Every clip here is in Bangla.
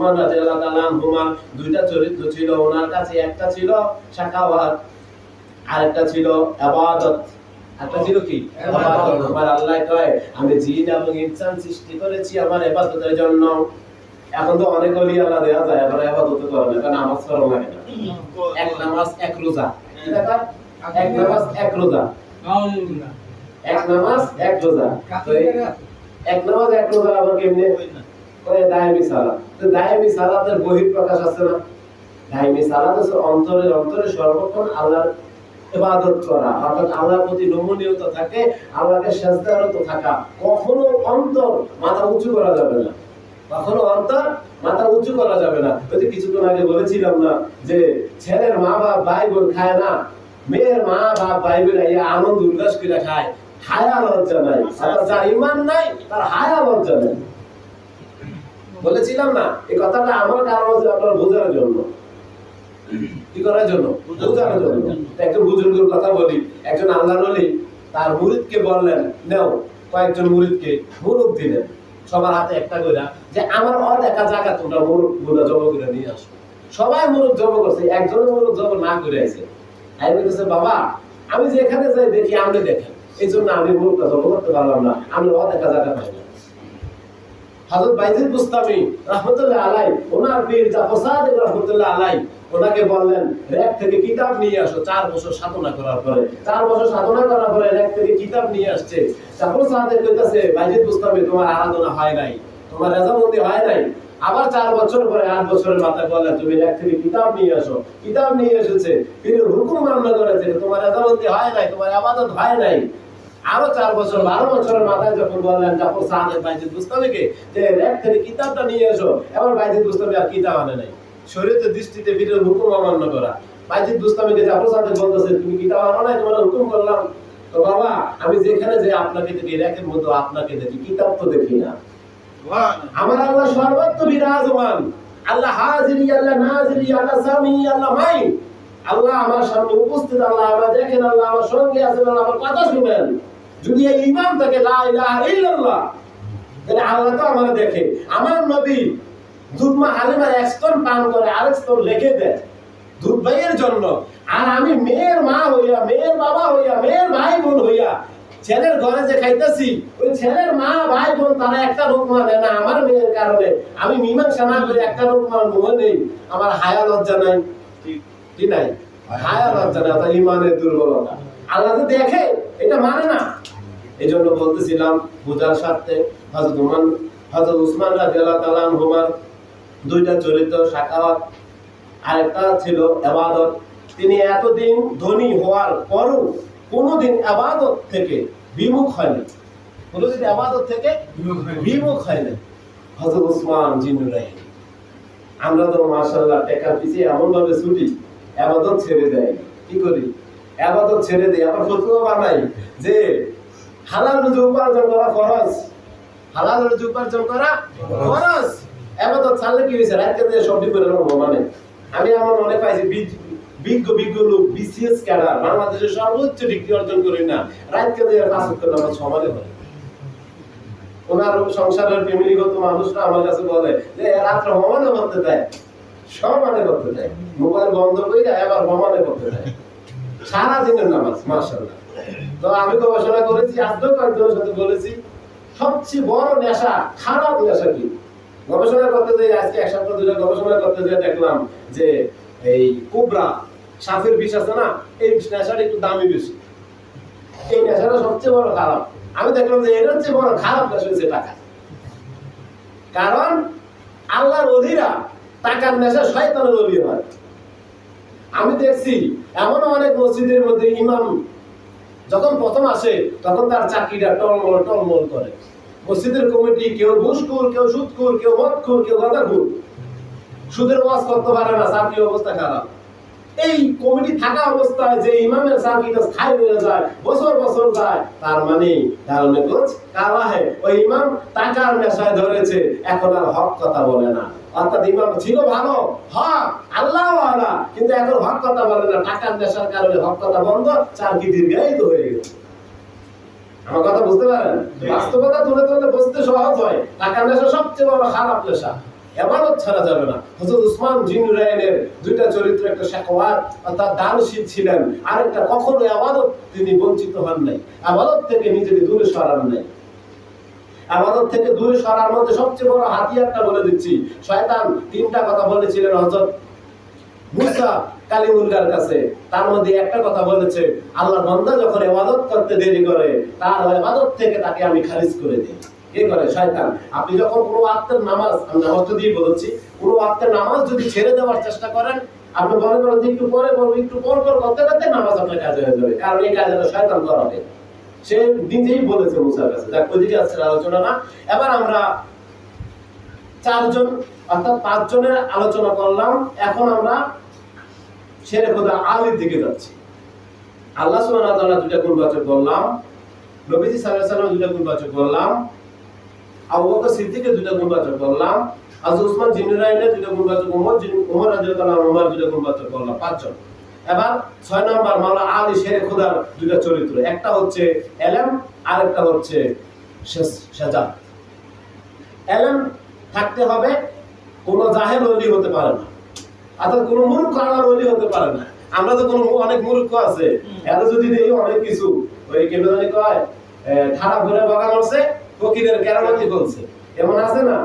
উসমান রাদিয়াল্লাহু তাআলা আনহুমা দুইটা চরিত্র ছিল ওনার কাছে একটা ছিল শাকাওয়াত আর একটা ছিল ইবাদত একটা ছিল কি? ইবাদত আমার আল্লাহ কয় আমি জিন এবং ইনসান সৃষ্টি করেছি আমার ইবাদতের জন্য। এখন তো অনেক অলি আল্লাহ দেয়া যায় আবার ইবাদত করে না কারণ নামাজ পড়া লাগে না। এক নামাজ এক রোজা। এক নামাজ এক রোজা। এক নামাজ এক রোজা। এক নামাজ এক রোজা আবার কেমনে? দায়মি তো দায়মি সালাতের আছে না? দায়মি সালাত হচ্ছে অন্তরে সর্বক্ষণ আল্লাহর ইবাদত করা। অর্থাৎ আল্লাহর প্রতি নমনীয়তা থাকে, আল্লাহকে সেজদারত থাকা। কখনো অন্তর মাথা উঁচু করা যাবে না। কখনো অন্তর মাথা উঁচু করা যাবে না। ওই যে কিছুক্ষণ আগে বলেছিলাম না যে ছেলের মা বাপ ভাই বোন খায় না? মেয়ের মা বাপ ভাই বোন এই আনন্দ উল্লাস করে খায়। হায়া লজ্জা নাই। অর্থাৎ যার ইমান নাই, তার হায়া লজ্জা নাই। বলেছিলাম না এই কথাটা আমার কারণ হচ্ছে আপনার বোঝার জন্য। কি করার জন্য? বোঝার জন্য। একজন বুজুর্গের কথা বলি একজন আল্লাহ নলি তার মুরিদকে বললেন নেও কয়েকজন মুরিদকে মুরুদ দিলেন। সবার হাতে একটা করে যে আমার অদেখা জায়গা তোমরা মুরুদগুলা জব করে নিয়ে আসো। সবাই মুরুদ জব করছে একজন মুরুদ জব না করে আছে আমি বলতেছে বাবা আমি যেখানে যাই দেখি আপনি দেখেন। এই জন্য আমি মুরুদটা জব করতে পারলাম না আমি অদেখা জায়গা পাই হযরত বাইজিদ বুস্তামি রাহমাতুল্লাহ আলাই ওনার পীর জাফর সাদিক রাহমাতুল্লাহ আলাই ওনাকে বললেন, র‍্যাক থেকে কিতাব নিয়ে আসো। চার বছর সাধনা করার পরে, চার বছর সাধনা করার পরে র‍্যাক থেকে কিতাব নিয়ে আসছে। জাফর কইতাছে বাইজিদ বুস্তামি তোমার আরাধনা হয় নাই, তোমার রেজামন্দি হয় নাই। আবার চার বছর পরে, আট বছরের মাথায় বললেন, তুমি র‍্যাক থেকে কিতাব নিয়ে আসো। কিতাব নিয়ে এসেছে, পীরের হুকুম মান্য করেছে তোমার রেজামন্দি হয় নাই, তোমার আবাদত হয় নাই। আরও চার বছর, বারো বছরের মাথায় যখন বললেন জাফর সাহাদের বাইজিদ বুস্তামিকে যে র্যাক থেকে কিতাবটা নিয়ে এসো, এবার বাইজিদ বুস্তামি আর কিতাব আনে নাই। শরীয়তের দৃষ্টিতে বীরের হুকুম অমান্য করা। বলতেছে, তুমি কিতাব আনো নাই, তোমার হুকুম করলাম। তো বাবা, আমি যেখানে আপনাকে দেখি র্যাকের মতো আপনাকে দেখি, কিতাব তো দেখি না। আমার আল্লাহ সর্বত্র বিরাজমান। আল্লাহ হাজিরি, আল্লাহ নাজিরি, আল্লাহ সামি, আল্লাহ মাই। আল্লাহ আমার সামনে উপস্থিত, আল্লাহ আমার দেখেন, আল্লাহ আমার সঙ্গে আছেন, আল্লাহ আমার কথা শুনেন। যদি এই ইমান থাকে তাহলে আল্লাহ তো আমার দেখে। আমার নবী দুধমা হালিমার এক স্তন পান করে আরেক স্তন রেখে দেয় দুধ ভাইয়ের জন্য। আর আমি মেয়ের মা হইয়া মেয়ের বাবা হইয়া মেয়ের ভাই বোন হইয়া ছেলের ঘরে যে খাইতেছি ওই ছেলের মা ভাই বোন তারা একটা রোগমা দেয় না আমার মেয়ের কারণে। আমি মীমাংসা না করে একটা রোগমার মুহে নেই। আমার হায়া লজ্জা নাই। কি নাই? হায়া লজ্জা নাই ইমানের দুর্বলতা। আল্লাহ তো দেখে এটা মানে না। এই জন্য বলতেছিলাম বোঝার স্বার্থে হজরত উমান হজরত উসমান রাদিয়াল্লাহু তাআলা আনহুমার দুইটা চরিত্র সাকাওয়াত আরেকটা ছিল এবাদত তিনি এতদিন ধনী হওয়ার পরও কোনোদিন আবাদত থেকে বিমুখ হয়নি। কোনোদিন আবাদত থেকে বিমুখ হয়নি। হজরত উসমান জিন্নুরাই আমরা তো মাশাআল্লাহ টেকার পিছিয়ে এমন ভাবে ছুটি আবাদত ছেড়ে দেয়। কি করি? আবাদত ছেড়ে দেয়। আবার ফতোয়া বানাই যে হালাল রুজি উপার্জন করা ফরজ। হালাল রুজি উপার্জন করা ফরজ। আবাদত ছাড়লে কি হয়েছে? দিয়ে সবজি করে নেব মানে আমি আমার মনে পাইছি বিজ্ঞ বিজ্ঞ লোক বিসিএস ক্যাডার বাংলাদেশের সর্বোচ্চ ডিগ্রি অর্জন করি না। দিয়ে পাঁচ হয়। ওনার সংসারের ফ্যামিলিগত মানুষরা আমার কাছে বলে যে রাত্রে হমানে করতে দেয়। সমানে করতে দেয়। মোবাইল বন্ধ করে এবার হমানে করতে দেয়। সারা দিনের নামাজ, মাশাআল্লাহ। তো আমি গবেষণা করেছি আজও কয়েকজনের সাথে বলেছি, সবচেয়ে বড় নেশা, খারাপ নেশা কি? গবেষণা করতে যাই, আজকে এক সপ্তাহ ধরে গবেষণা করতে যেয়ে দেখলাম যে এই কোবরা সাপের বিষ আছে না, এই নেশাটা একটু দামি বেশি। এই নেশাটা সবচেয়ে বড় খারাপ। আমি দেখলাম যে এটা হচ্ছে বড় খারাপ নেশা হচ্ছে টাকা। কারণ আল্লাহর অধীরা টাকার নেশা শয়তানের অলি হয়। আমি দেখছি এমন অনেক মসজিদের মধ্যে ইমাম যখন প্রথম আসে, তখন তার চাকরিটা টলমল টলমল করে। মসজিদের কমিটি কেউ ঘুষখোর, কেউ সুদখোর, কেউ মদখোর, কেউ গাঁজাখোর সুদের ওয়াজ করতে পারে না চাকরি অবস্থা খারাপ। এই কমিটি থাকা অবস্থায় যে ইমামের চাকরিটা স্থায়ী হয়ে যায়, বছর বছর যায়, তার মানে তার কালা ওই ইমাম টাকার নেশায় ধরেছে, এখন আর হক কথা বলে না। অর্থাৎ ইমাম ছিল ভালো। হক আল্লাহ আল্লাহ কিন্তু এখন হক কথা বলে না। টাকার নেশার কারণে হক কথা বন্ধ চাকরি দীর্ঘায়িত হয়ে গেছে আমার কথা বুঝতে পারেন? বাস্তবতা তুলে তুলে বুঝতে সহজ হয়। টাকার নেশা সবচেয়ে বড় খারাপ নেশা। এবাদত ছাড়া যাবে না। হযরত উসমান জিন্নুরাইনের দুইটা চরিত্র একটা শাকওয়াত অর্থাৎ দানশীল ছিলেন। আরেকটা কখনো আবাদত তিনি বঞ্চিত হন নাই। আবাদত থেকে নিজেকে দূরে সরান নাই। আবাদত থেকে দূরে সরার মধ্যে সবচেয়ে বড় হাতিয়ারটা বলে দিচ্ছি। শয়তান তিনটা কথা বলেছিলেন হযরত মুসা কাছে। তার মধ্যে একটা কথা বলেছে বান্দা যখন করতে দেরি করে, তার থেকে তাকে আমি খারিজ করে দিই। কি করে? শয়তান। আপনি যখন কোনো ওয়াক্তের নামাজ, আমি নামাজটা দিয়ে বলেছি, কোনো ওয়াক্তের নামাজ যদি ছেড়ে দেওয়ার চেষ্টা করেন, আপনি মনে করেন যে একটু পরে একটু পর পর করতে করতে নামাজ আপনার কাজ হয়ে যাবে, কারণ এই কাজটা শয়তান করাবে সে নিজেই বলেছে মুসার কাছে, দেখ, ওইদিকে আজকে আলোচনা না। এবার আমরা চারজন, অর্থাৎ পাঁচজনের আলোচনা করলাম। এখন আমরা শেরে খোদা আলীর দিকে যাচ্ছি। আল্লাহ সুবহানাহু ওয়া তাআলা দুইটা গুণবাচক বললাম, নবীজি আলাইহি সাল্লাম দুইটা গুণবাচক বললাম, আবু বকর সিদ্দিকের দুইটা গুণবাচক বললাম আজু উসমান জিন্নুরাইনের দুইটা গুণবাচক, ওমর রাদিয়াল্লাহু আনহু ওমর দুইটা গুণবাচক বললাম, পাঁচজন। এবার ছয় নম্বর মাওলা আলী শেরে খোদার দুইটা চরিত্র। একটা হচ্ছে এলেম, আরেকটা হচ্ছে সাজা এলেম থাকতে হবে, কোনো জাহেল অলি হতে পারে না। অর্থাৎ কোনো মূর্খ আল্লাহর অলি হতে পারে না। আমরা তো কোনো অনেক মূর্খ আছে। এরা যদি দেখি অনেক কিছু। ওই কেন জানি কয় ঠাড়া ভরে বাগা মারছে, ফকিরের কেরামতি বলছে এমন আছে না?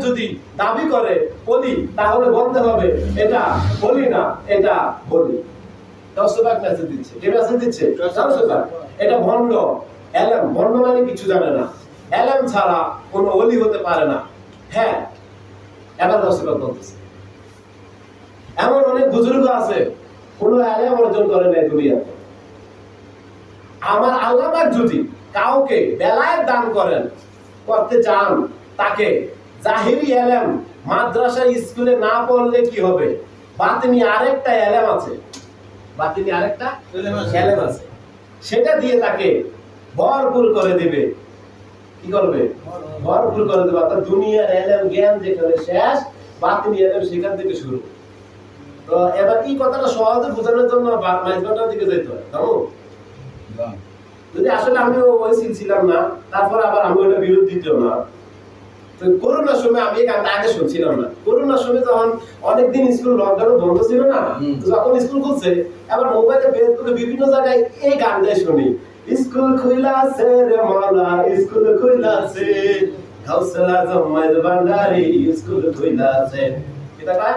যদি দাবি করে বলি, তাহলে বলতে হবে, এটা বলি না, এটা বলি। দিচ্ছে। দিচ্ছে? এটা ভণ্ড, এলএম। ভণ্ড মানে কিছু জানে না। এলএম ছাড়া কোনো অলি হতে পারে না। হ্যাঁ এবার দশবার বলতেছে। এমন অনেক বুজুর্গ আছে কোন এলএম অর্জন করে নাই দুনিয়াতে। আমার আল্লাহ যদি কাউকে বেলায় দান করেন করতে চান তাকে জাহিরি এলেম মাদ্রাসা স্কুলে না পড়লে কি হবে? বাতিনি আরেকটা এলেম আছে। বাতিনি আরেকটা এলেম আছে। সেটা দিয়ে তাকে ভরপুর করে দিবে। কি করবে? ভরপুর। করে দেবে। অর্থাৎ দুনিয়ার এলেম জ্ঞান যেখানে শেষ বাতিনি এলেম সেখান থেকে শুরু। তো এবার এই কথাটা সহজে বোঝানোর জন্য মাইজবান্ডার দিকে যেতে হয়। তাও যদি আসলে আমি ওই ছিলাম না তারপর আবার আমি ওটা বিরোধিত না। তো করোনার সময় আমি গানটা আগে শুনছিলাম না। করোনার সময় যখন অনেকদিন স্কুল লকডাউন বন্ধ ছিল না যখন স্কুল খুলছে আবার মোবাইলে ফেসবুকে বিভিন্ন জায়গায় এই গানটাই শুনি। স্কুল খুইলাছে রে মাওলা স্কুল খুইলাছে গাউসলা জমাইদ ভান্ডারি স্কুল খুইলাছে। কয়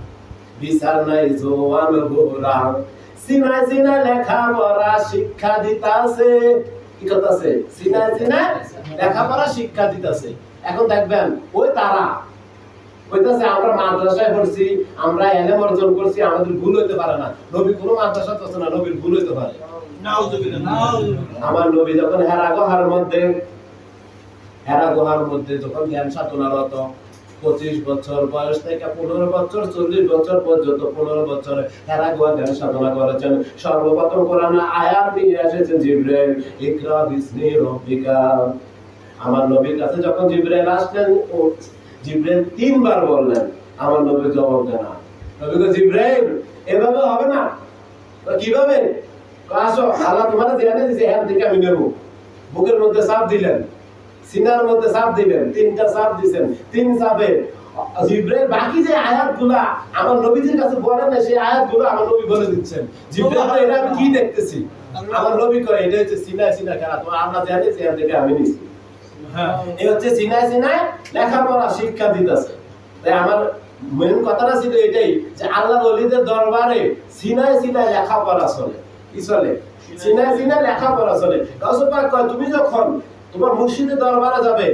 বিচার নাই জোয়ান গোরা সিনায় সিনায় লেখা পড়া শিক্ষা দিতাছে কি সিনায় লেখাপড়া শিক্ষা দিতাছে এখন দেখবেন ওই তারা আমরা মাদ্রাসায় পড়ছি আমরা এলেম অর্জন করছি আমাদের ভুল হইতে পারে না নবী কোনো মাদ্রাসা তো না নবীর ভুল হইতে পারে আমার নবী যখন হেরা গুহার মধ্যে, হেরা গুহার মধ্যে যখন জ্ঞান সাধনারত পঁচিশ বছর বয়স থেকে পনেরো বছর, চল্লিশ বছর পর্যন্ত পনেরো বছর হেরা গুহা ধ্যান সাধনা করেছেন। সর্বপ্রথম কোরআন আয়াত নিয়ে এসেছেন জিব্রাইল, ইকরা বিসমি রব্বিকা। আমার নবীর কাছে যখন জিব্রাইল আসলেন জিব্রাইল তিনবার বললেন, আমার নবী জবাব দেন নবী জিব্রাইল, এভাবে হবে না। কীভাবে? আসো, আল্লাহ তোমার জেনে দিছে হ্যাঁ থেকে আমি নেব। বুকের মধ্যে চাপ দিলেন। সিনার মধ্যে চাপ দিলেন তিনটা চাপ দিছেন, তিন চাপে। জিব্রাইল বাকি যে আয়াতগুলা আমার নবীজির কাছে বলেন না সেই আয়াতগুলো আমার নবী বলে দিচ্ছেন। জিব্রাইল এটা আমি কি দেখতেছি? আমার নবী কয়, এটা হচ্ছে সিনায় সিনা খেলা তোমার আমরা জানি সেখান থেকে আমি নিছি। এই হচ্ছে লেখাপড়া শিক্ষা দিতেছে। তাই আমার মেন কথাটা ছিল এটাই, যে আল্লাহ অলিদের দরবারে সিনায় সিনায় লেখাপড়া চলে। কি চলে? সিনায় সিনায় লেখাপড়া চলে। গাউসুফ পাক কয়, তুমি যখন তোমার মুর্শিদের দরবারে যাবে।